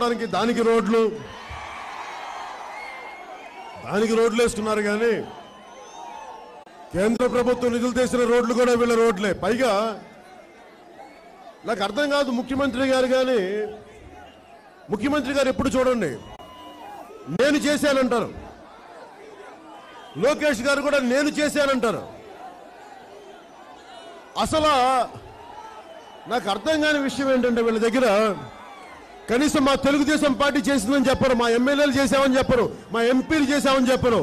దానికి దానికి రోడ్లు. దానికి రోడ్లు వేసుకున్నారు కానీ కేంద్ర ప్రభుత్వం నిధులు తెసిన రోడ్లు కూడా వీళ్ళ రోడ్లే. పైగా నాకు అర్థం కాదు ముఖ్యమంత్రి గారు కానీ ముఖ్యమంత్రి గారు ఎప్పుడు చూడండి. నేను చేశానంటారు. లోకేష్ గారు కూడా నేను చేశానంటారు. అసలు నాకు అర్థం కాని విషయం ఏంటంటే వీళ్ళ దగ్గర కనీసం మా తెలుగుదేశం పార్టీ చేసిందని చెప్పరు మా ఎమ్మెల్యేలు చేశామని చెప్పరు మా ఎంపీలు చేశామని చెప్పరు.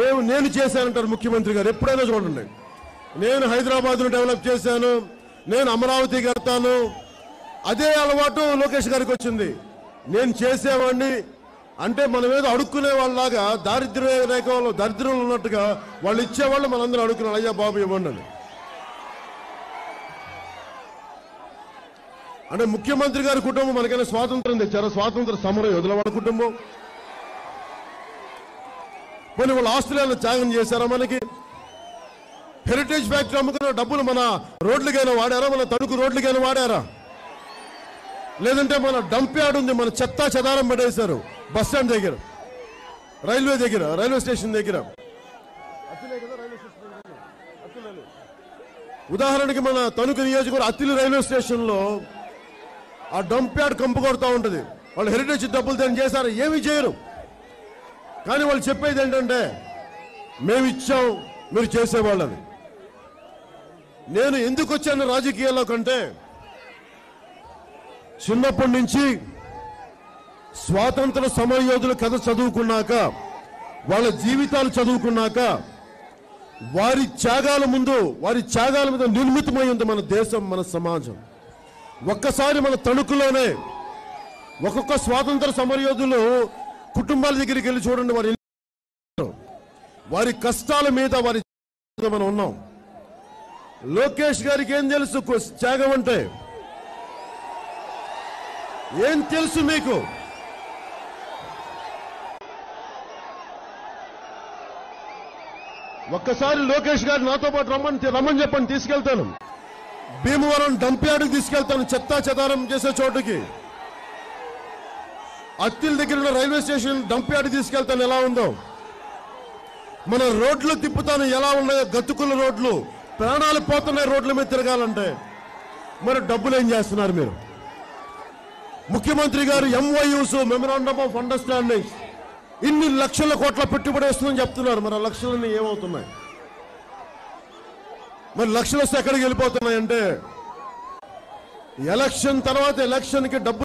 మేము నేను చేశానంటారు ముఖ్యమంత్రి గారు. ఎప్పుడైనా చూడండి. నేను హైదరాబాద్ను డెవలప్ చేశాను నేను అమరావతి కడతాను అదే అలవాటు లోకేష్ గారికి వచ్చింది. నేను చేసేవాడిని అంటే మనం ఏదో అడుక్కునే వాళ్ళలాగా దారిద్ర్య రేఖలో దరిద్రంలో ఉన్నట్టుగా వాళ్ళు ఇచ్చేవాళ్ళు మనందరూ అడుక్కున్నారు అయ్యా బాబు ఇవ్వండి అంటే ముఖ్యమంత్రి గారి కుటుంబం మనకైనా స్వాతంత్రం తెచ్చారా? స్వాతంత్ర సమర యోధుల వాళ్ళ కుటుంబం. పోనీ వాళ్ళ ఆస్ట్రేలియాలో త్యాగం చేశారా మనకి? హెరిటేజ్ ఫ్యాక్టరీ అమ్ముకున్న డబ్బులు మన రోడ్లకైనా వాడారా? మన తణుకు రోడ్లకైనా వాడారా? లేదంటే మన డంప్ యార్డ్ ఉంది మన చెత్త చెదారం పడేశారు. బస్ స్టాండ్ దగ్గర. రైల్వే దగ్గర రైల్వే స్టేషన్ దగ్గర. ఉదాహరణకి మన తణుకు నియోజకవర్గం అత్తిలి రైల్వే స్టేషన్లో ఆ డంప్ యార్డ్ కంపు కొడతా ఉంటుంది. వాళ్ళు హెరిటేజ్ డబ్బులు దాన్ని చేశారు. ఏమీ చేయరు. కానీ వాళ్ళు చెప్పేది ఏంటంటే మేము ఇచ్చాం మీరు చేసేవాళ్ళని నేను ఎందుకు వచ్చాను రాజకీయాల్లో కంటే చిన్నప్పటి నుంచి స్వాతంత్ర సమరయోధుల కథ చదువుకున్నాక వాళ్ళ జీవితాలు చదువుకున్నాక వారి త్యాగాల ముందు వారి త్యాగాల మీద నిర్మితమై ఉంది మన దేశం మన సమాజం. ఒక్కసారి మన తణుకులోనే ఒక్కొక్క స్వాతంత్ర సమరయోధులు కుటుంబాల దగ్గరికి వెళ్ళి చూడండి వారి వారి కష్టాల మీద వారి మనం ఉన్నాం. లోకేష్ గారికి ఏం తెలుసు త్యాగం అంటే? ఏం తెలుసు మీకు? ఒక్కసారి లోకేష్ గారు నాతో పాటు రమ్మని రమ్మని చెప్పండి తీసుకెళ్తాను. భీమవరం డంప్యార్డ్కి తీసుకెళ్తాను చెత్తా చెదారం చేసే చోటుకి. అత్తిల దగ్గర ఉన్న రైల్వే స్టేషన్ డంప్యార్డ్ తీసుకెళ్తాను ఎలా ఉందో. మన రోడ్లు తిప్పుతాను ఎలా ఉన్నాయో గతుకుల రోడ్లు ప్రాణాలు పోతున్నాయి రోడ్ల మీద తిరగాలంటే. మరి డబ్బులు ఏం చేస్తున్నారు మీరు? ముఖ్యమంత్రి గారు ఎంవైయూస్ మెమరాండమ్ ఆఫ్ అండర్స్టాండింగ్ ఇన్ని లక్షల కోట్ల పెట్టుబడి వస్తుందని చెప్తున్నారు మరి ఆ లక్షలన్నీ ఏమవుతున్నాయి? మరి లక్షలు వస్తే ఎక్కడికి వెళ్ళిపోతున్నాయంటే? ఎలక్షన్ తర్వాత ఎలక్షన్కి డబ్బు